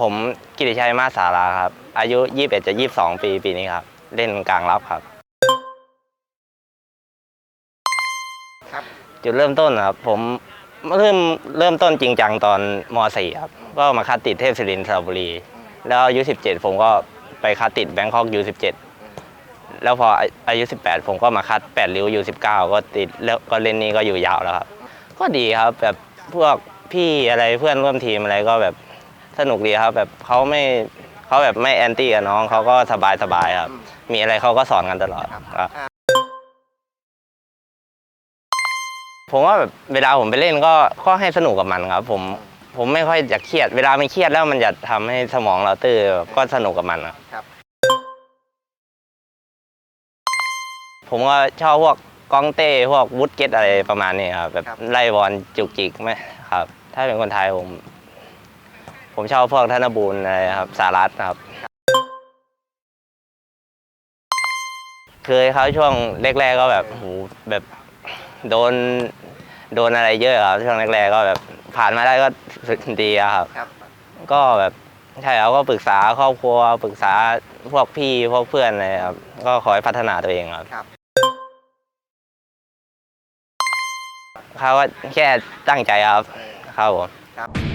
ผมกิติชัยมาสาราครับ อายุ 21 จะ 22 ปีปีนี้ครับ เล่นกลางรับครับครับ จุดเริ่มต้นนะครับ ผมเริ่มเริ่มต้นจริงจังตอนม .4 ครับ ก็มาคัดติดเทพศิรินทร์สระบุรี แล้วอายุ 17 ผมก็ไปคัดติดแบงคอกยู17 แล้วพออายุ 18 ผมก็มาคัด 8 ริ้วยู19 ก็ติดแล้วก็เล่นนี้ก็อยู่ยาวแล้วครับ ก็ดีครับแบบพวกพี่อะไรเพื่อนร่วมทีมอะไรก็แบบ สนุกดีครับ แบบเขาไม่เขาแบบไม่แอนตี้กับน้องเขาก็สบายสบายครับ มีอะไรเขาก็สอนกันตลอดครับผมว่าแบบเวลาผมไปเล่นก็ก็ให้สนุกกับมันครับ ผมผมไม่ค่อยอยากเครียด เวลามันเครียดแล้วมันจะทำให้สมองเราตื้อก็สนุกกับมันครับครับผมก็ชอบพวกกองเต้พวกวุดเก็ตอะไรประมาณนี้ครับแบบครับไล่บอลจุกจิกไหมครับ ถ้าเป็นคนไทยผม ผมชอบพวกธนบูลอะไรครับสารัตครับ เคยเขาช่วงแรกๆก็แบบโหแบบโดนโดนอะไรเยอะครับช่วงแรกๆก็แบบผ่านมาได้ก็ดีอะครับครับ ก็แบบใช่ครับก็ปรึกษาครอบครัวปรึกษาพวกพี่พวกเพื่อนอะไรครับ ก็ขอให้พัฒนาตัวเองครับครับเขาว่าแค่ตั้งใจครับครับผมครับ